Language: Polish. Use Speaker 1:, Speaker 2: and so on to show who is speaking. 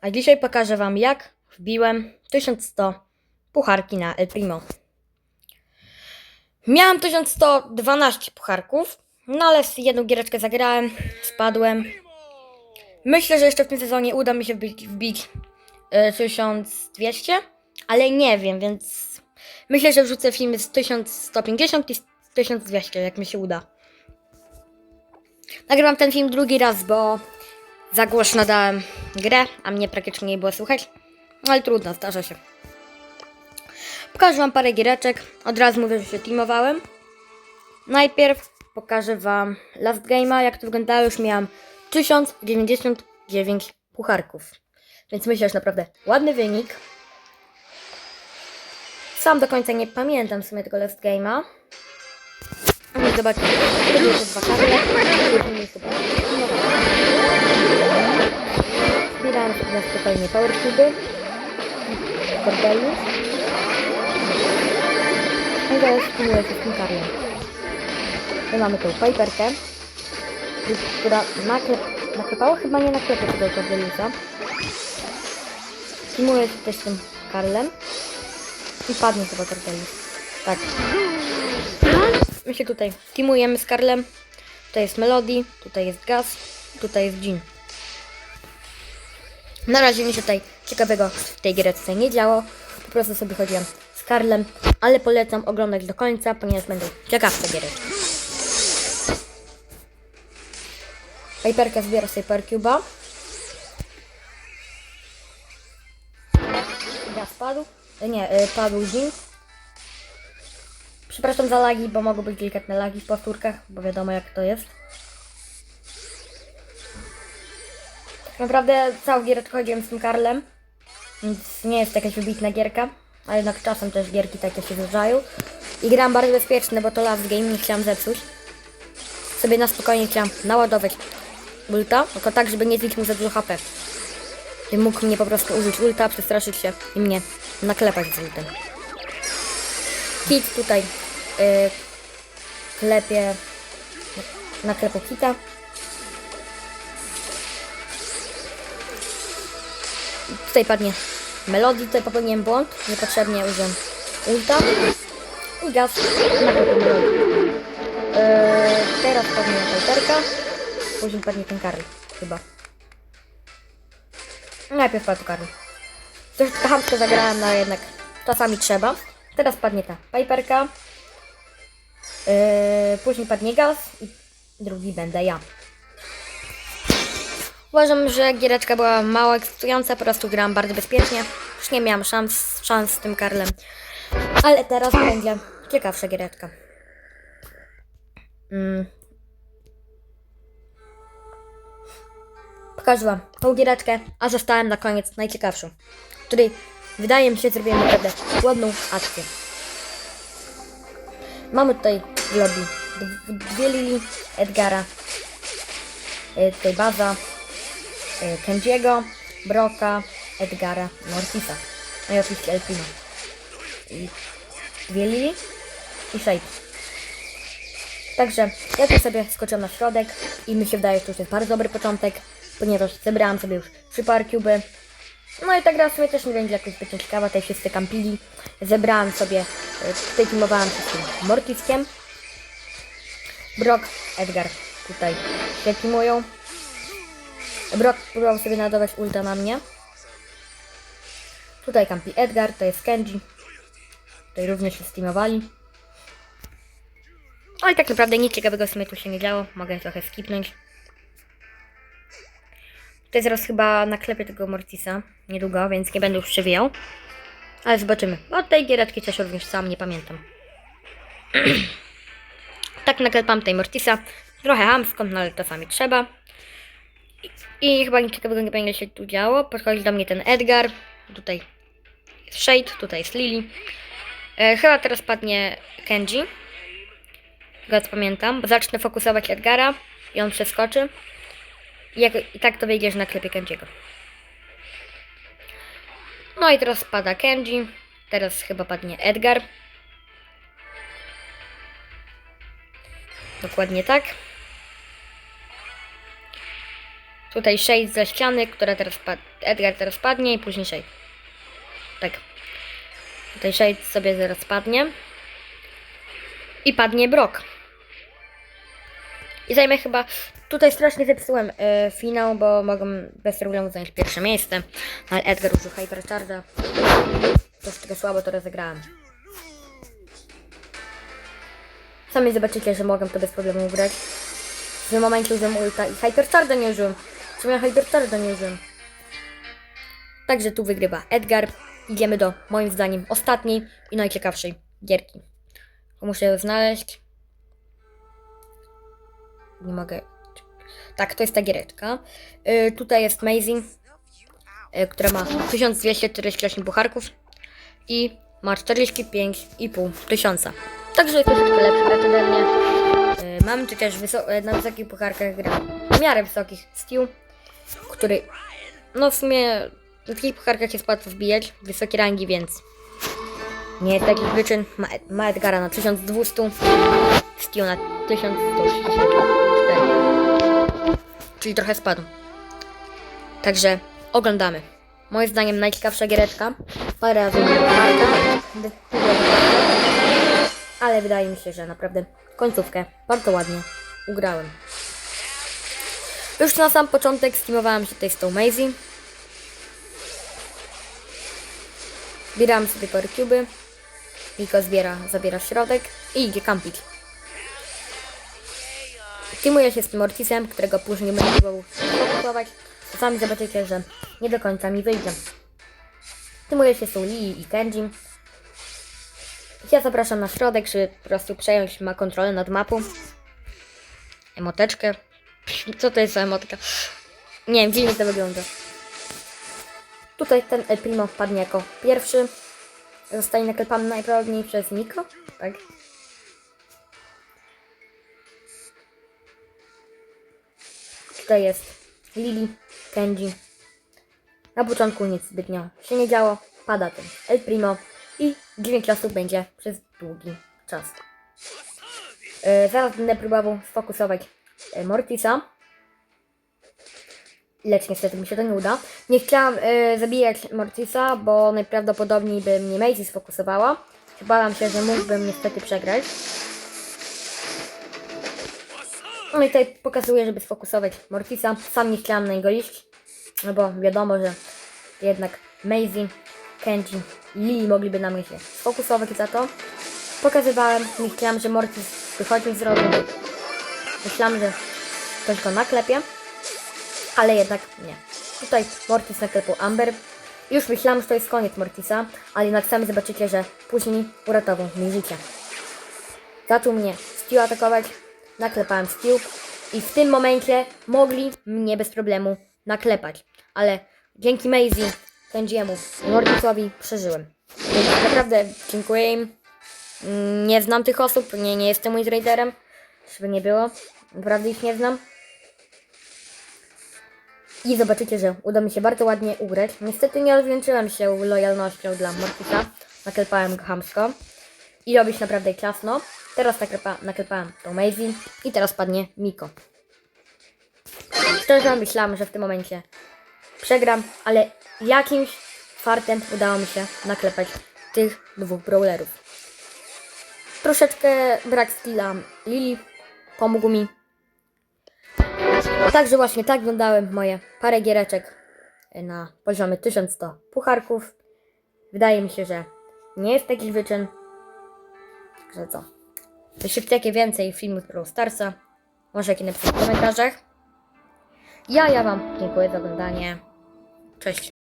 Speaker 1: A dzisiaj pokażę Wam, jak wbiłem 1100 pucharki na El Primo. Miałem 1112 pucharków, no ale w jedną giereczkę zagrałem, spadłem. Myślę, że jeszcze w tym sezonie uda mi się wbić, wbić e, 1200, ale nie wiem, więc myślę, że wrzucę filmy z 1150 i z 1200, jak mi się uda. Nagrywam ten film drugi raz, bo za głośno dałem grę, a mnie praktycznie nie było słychać. No ale trudno, zdarza się. Pokażę Wam parę giereczek. Od razu mówię, że się teamowałem. Najpierw pokażę Wam Last Game'a, jak to wyglądało. Już miałam 1099 pucharków. Więc myślę, że naprawdę ładny wynik. Sam do końca nie pamiętam w sumie tego Last Game'a. Zobaczcie, to dwa karty. Później sobie na spokojnie Power Cube. Cordelius. I teraz spróbuję się z tym kariem. Tu mamy tą Piperkę, która naklep, naklepała, chyba nie naklepie tego Cordeliusa. Simuję się też tym Karlem. I padnie chyba Cordelius. Tak. My się tutaj teamujemy z Karlem. Tutaj jest Melody, tutaj jest Gaz, tutaj jest Jean. Na razie mi się tutaj ciekawego w tej giereczce nie działo. Po prostu sobie chodziłam z Karlem, ale polecam oglądać do końca, ponieważ będą ciekawsze giereczki. Hyperka zbiera sobie Percuba. Gaz padł. E, Nie, e, padł Jean. Przepraszam za lagi, bo mogą być delikatne lagi w powtórkach, bo wiadomo jak to jest. Tak naprawdę całą giereczkę chodziłem z tym Karlem, więc nie jest to jakaś wybitna gierka, ale jednak czasem też gierki takie się zdarzają. I gram bardzo bezpieczne, bo to last game, nie chciałam zepsuć. Sobie na spokojnie chciałam naładować ulta, tylko tak, żeby nie zbić mu za dużo HP. By mógł mnie po prostu użyć ulta, przestraszyć się i mnie naklepać z ultem. Kit tutaj klepie naklepę kita. Tutaj padnie Melody, tutaj popełniłem błąd, niepotrzebnie użyłem ulta i gaz na Melody. Yy, teraz padnie Piperka, później padnie ten Karl, chyba. Najpierw padł Karl. Trochę chamsko zagrałem, no jednak czasami trzeba. Teraz padnie ta Piperka, yy, później padnie gaz i drugi będę ja. Uważam, że giereczka była mało ekscytująca, po prostu grałam bardzo bezpiecznie. Już nie miałam szans, szans z tym Karlem. Ale teraz będzie ciekawsza giereczka. Mm. Pokażę Wam tą giereczkę, a zostałem na koniec najciekawszą, której wydaje mi się zrobiłem naprawdę ładną akcję. Mamy tutaj w lobby dw- dwie Lili, Edgara, y, tutaj Baza, y, Kenjiego, Broka, Edgara, Mortisa. No i oczywiście El Primo. I dwie Lili i Shade. Także ja tu sobie skoczyłam na środek i mi się wydaje, że to już jest bardzo dobry początek, ponieważ zebrałam sobie już trzy par. No i ta gra w sumie też nie będzie jakoś zbyt ciekawa, tutaj wszyscy kampili. Zebrałam sobie, y, tutaj teamowałam się z tym Mortiskiem. Brock, Edgar tutaj się teamują. Brock próbował sobie nadawać ulta na mnie. Tutaj kampi Edgar, to jest Kenji. Tutaj również się steamowali. Ale tak naprawdę nic ciekawego w sumie tu się nie działo. Mogę trochę skipnąć. Tutaj zaraz chyba naklepię tego Mortisa niedługo, więc nie będę już przewijał. Ale zobaczymy. Od tej giereczki też również sam nie pamiętam. tak naklepam tej Mortisa. Trochę hamsko, no ale czasami trzeba. I, I chyba nic ciekawego nie będzie się tu działo. Podchodzi do mnie ten Edgar. Tutaj jest Shade, tutaj jest Lily. E, chyba teraz padnie Kenji. Co pamiętam, zacznę fokusować Edgara i on przeskoczy. I, jak, i tak to wyjdzie, że naklepię Kenjiego. No i teraz pada Kenji. Teraz chyba padnie Edgar. Dokładnie tak. Tutaj Shade ze ściany, która teraz. Edgar teraz padnie i później Shade. Tak. Tutaj Shade sobie zaraz padnie. I padnie Brock. I zajmę chyba... Tutaj strasznie zepsułem e, finał, bo mogą bez problemu zająć pierwsze miejsce. Ale Edgar użył Hypercharge'a. Troszeczkę słabo to rozegrałem. Sami zobaczycie, że mogę to bez problemu ugrać. W tym momencie użyłem ulta i Hypercharge'a nie użyłem. Czemu ja Hypercharge'a nie użyłem? Także tu wygrywa Edgar. Idziemy do, moim zdaniem, ostatniej i najciekawszej gierki. Muszę ją znaleźć. Nie mogę. Tak, to jest ta giereczka. Y, tutaj jest Amazing, y, która ma 1248 pucharków i ma 45,5 tysiąca. Także jest troszeczkę lepszy gracz ode mnie. Y, Mam też y, na wysokich pucharkach gra w miarę wysokich Stew, który no w sumie na takich pucharkach jest łatwo wbijać, wysokie rangi, więc nie jest takich wyczyn. Ma, ma Edgara na 1200, Stew na 1164. Czyli trochę spadł. Także oglądamy. Moim zdaniem najciekawsza giereczka. Parę razy. Ale wydaje mi się, że naprawdę końcówkę bardzo ładnie ugrałem. Już na sam początek streamowałem się tutaj z tą Maisie. Zbierałem sobie power cube'y. Miko zbiera, zabiera środek i idzie kampić. Teamuję się z tym Ortisem, którego później będę próbował fokusować. Sami zobaczycie, że nie do końca mi wyjdzie. Teamuję się z tą Lee i Kenji. Ja zapraszam na środek, żeby po prostu przejąć ma kontrolę nad mapą. Emoteczkę. Co to jest za emotka? Nie wiem, dziwnie to wygląda. Tutaj ten El Primo padnie jako pierwszy. Zostanie naklepany najprawdopodobniej przez Miko. Tak. Tutaj jest Lily, Kenji. Na początku nic zbytnio się nie działo. Pada ten El Primo i 9 losów będzie przez długi czas. E, zaraz będę próbował sfokusować e, Mortisa. Lecz niestety mi się to nie uda. Nie chciałam e, zabijać Mortisa, bo najprawdopodobniej by mnie Maisie sfokusowała. Bałam się, że mógłbym niestety przegrać. No i tutaj pokazuję, żeby sfokusować Mortisa. Sam nie chciałam na niego iść, no bo wiadomo, że jednak Maisie, Kenji i Lily mogliby na mnie się za to. Pokazywałem, nie chciałam, że Mortis wychodził z rogu. Myślałam, że ktoś go naklepie, ale jednak nie. Tutaj Mortis naklepał Amber. Już myślałam, że to jest koniec Mortisa, ale jednak sami zobaczycie, że później uratował mi życie. Zaczął mnie Stu atakować, naklepałem Stu i w tym momencie mogli mnie bez problemu naklepać. Ale dzięki Maisie, Kenjiemu i Mortisowi przeżyłem. Więc naprawdę dziękuję im. Nie znam tych osób, nie, nie jestem moim traderem, żeby nie było. Naprawdę ich nie znam. I zobaczycie, że uda mi się bardzo ładnie ugrać. Niestety nie rozwieńczyłem się lojalnością dla Mortisa. Naklepałem go chamsko. I robić naprawdę klasno. Teraz naklepa, naklepałem tą Maisie. I teraz padnie Miko. Szczerze myślałam, że w tym momencie przegram, ale jakimś fartem udało mi się naklepać tych dwóch brawlerów. Troszeczkę brak skilla Lili pomógł mi. Także właśnie tak wyglądały moje parę giereczek na poziomie 1100 pucharków. Wydaje mi się, że nie jest takich wyczyn. Także co? Jeśli chcecie więcej filmów Pro Starsa, możecie napisać w komentarzach. Ja, ja Wam dziękuję za oglądanie. Cześć.